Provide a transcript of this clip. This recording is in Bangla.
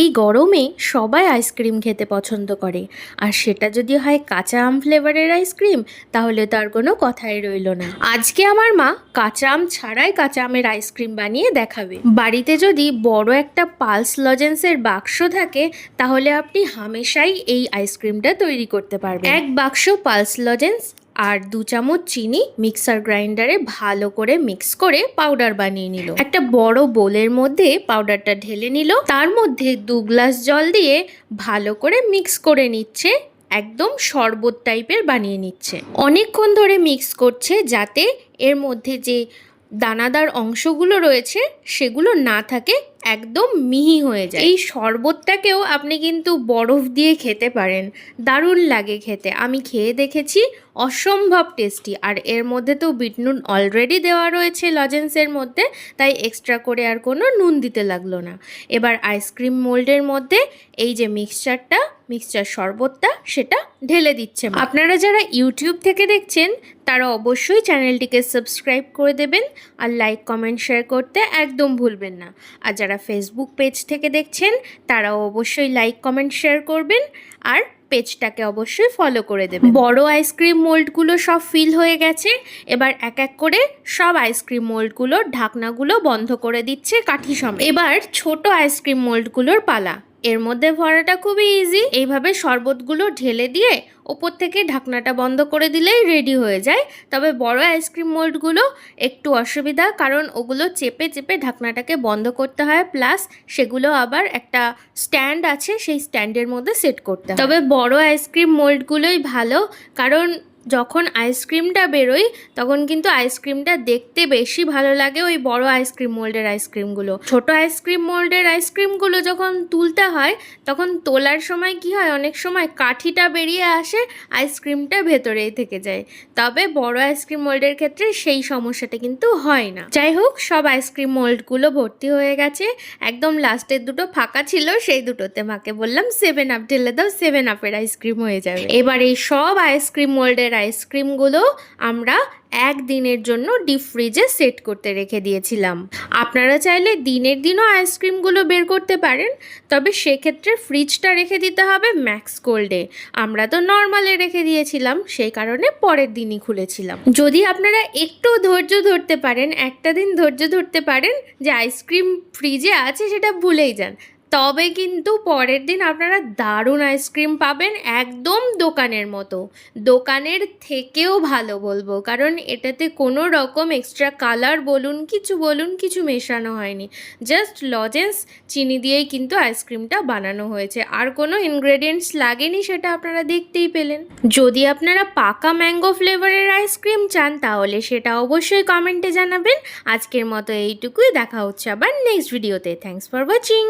এই গরমে সবাই আইসক্রিম খেতে পছন্দ করে। আর সেটা যদি হয় কাঁচা আম ফ্লেভারের আইসক্রিম, তাহলে তার কোনো কথাই রইল না। আজকে আমার মা কাঁচা আম ছাড়াই কাঁচা আমের আইসক্রিম বানিয়ে দেখাবে। বাড়িতে যদি বড় একটা পালস লজেন্সের বাক্স থাকে, তাহলে আপনি হামেশাই এই আইসক্রিমটা তৈরি করতে পারবেন। এক বাক্স পালস লজেন্স আর দু চামচ চিনি মিক্সার গ্রাইন্ডারে ভালো করে মিক্স করে পাউডার বানিয়ে নিল। একটা বড় বোলের মধ্যে পাউডারটা ঢেলে নিল। তার মধ্যে দু গ্লাস জল দিয়ে ভালো করে মিক্স করে নিচ্ছে। একদম শরবত টাইপের বানিয়ে নিচ্ছে। অনেকক্ষণ ধরে মিক্স করছে যাতে এর মধ্যে যে দানাদার অংশগুলো রয়েছে সেগুলো না থাকে একদম মিহি হয়ে যায়। এই শরবতটাকেও আপনি কিন্তু বরফ দিয়ে খেতে পারেন, দারুণ লাগে খেতে। আমি খেয়ে দেখেছি, অসম্ভব টেস্টি। আর এর মধ্যে তো বিট নুন অলরেডি দেওয়া রয়েছে লজেন্সের মধ্যে, তাই এক্সট্রা করে আর কোনো নুন দিতে লাগল না। এবার আইসক্রিম মোল্ডের মধ্যে এই যে মিক্সচারটা মিক্সচার শরবতটা সেটা ঢেলে দিচ্ছে আপনারা যারা ইউটিউব থেকে দেখছেন, তারা অবশ্যই চ্যানেলটিকে সাবস্ক্রাইব করে দেবেন আর লাইক, কমেন্ট, শেয়ার করতে একদম ভুলবেন না। আর যারা ফেসবুক পেজ থেকে দেখছেন, তারাও অবশ্যই লাইক, কমেন্ট, শেয়ার করবেন আর পেজটাকে অবশ্যই ফলো করে দেবেন। বড় আইসক্রিম মোল্ডগুলো সব ফিল হয়ে গেছে। এবার এক এক করে সব আইসক্রিম মোল্ডগুলোর ঢাকনাগুলো বন্ধ করে দিচ্ছে কাঠি সমেত। এবার ছোট আইসক্রিম মোল্ডগুলোর পালা। এর মধ্যে ভরাটা খুবই ইজি এইভাবে শরবতগুলো ঢেলে দিয়ে ওপর থেকে ঢাকনাটা বন্ধ করে দিলেই রেডি হয়ে যায়। তবে বড় আইসক্রিম মোল্ডগুলো একটু অসুবিধা, কারণ ওগুলো চেপে চেপে ঢাকনাটাকে বন্ধ করতে হয়। প্লাস সেগুলো আবার একটা স্ট্যান্ড আছে, সেই স্ট্যান্ডের মধ্যে সেট করতে তবে বড় আইসক্রিম মোল্ডগুলোই ভালো, কারণ যখন আইসক্রিমটা বেরোয়, তখন কিন্তু আইসক্রিমটা দেখতে বেশি ভালো লাগে ওই বড় আইসক্রিম মোল্ডের আইসক্রিমগুলো। ছোট আইসক্রিম মোল্ডের আইসক্রিমগুলো যখন তুলতে হয়, তখন তোলার সময় কি হয়? অনেক সময় কাঠিটা বেরিয়ে আসে, আইসক্রিমটা ভেতরেই থেকে যায়। তবে বড় আইসক্রিম মোল্ডের ক্ষেত্রে সেই সমস্যাটা কিন্তু হয় না। যাই হোক, সব আইসক্রিম মোল্ডগুলো ভর্তি হয়ে গেছে। একদম লাস্টের দুটো ফাঁকা ছিল, সেই দুটোতে মাকে বললাম সেভেন আপ ঢেলে দাও সেভেন আপের আইসক্রিম হয়ে যাবে। এবার এই সব আইসক্রিম মোল্ডের আইসক্রিমগুলো আমরা একদিনের জন্য ডিপ ফ্রিজে সেট করতে রেখে দিয়েছিলাম। আপনারা চাইলে দিনের দিনও আইসক্রিমগুলো বের করতে পারেন, তবে সেক্ষেত্রে ফ্রিজটা রেখে দিতে হবে ম্যাক্স কোল্ডে আমরা তো নর্মালে রেখে দিয়েছিলাম, সেই কারণে পরের দিনই খুলেছিলাম। যদি আপনারা একটু ধৈর্য ধরতে পারেন, একটা দিন ধৈর্য ধরতে পারেন যে আইসক্রিম ফ্রিজে আছে সেটা ভুলেই যান তবে কিন্তু পরের দিন আপনারা দারুণ আইসক্রিম পাবেন একদম দোকানের মতো। দোকানের থেকেও ভালো বলব, কারণ এটাতে কোনো রকম এক্সট্রা কালার বলুন, কিছু বলুন, কিছু মেশানো হয়নি। জাস্ট লজেন্স চিনি দিয়েই কিন্তু আইসক্রিমটা বানানো হয়েছে। আর কোনো ইনগ্রেডিয়েন্টস লাগেনি সেটা আপনারা দেখতেই পেলেন। যদি আপনারা পাকা ম্যাঙ্গো ফ্লেভারের আইসক্রিম চান, তাহলে সেটা অবশ্যই কমেন্টে জানাবেন। আজকের মতো এইটুকুই, দেখা হচ্ছে আবার নেক্সট ভিডিওতে থ্যাংকস ফর ওয়াচিং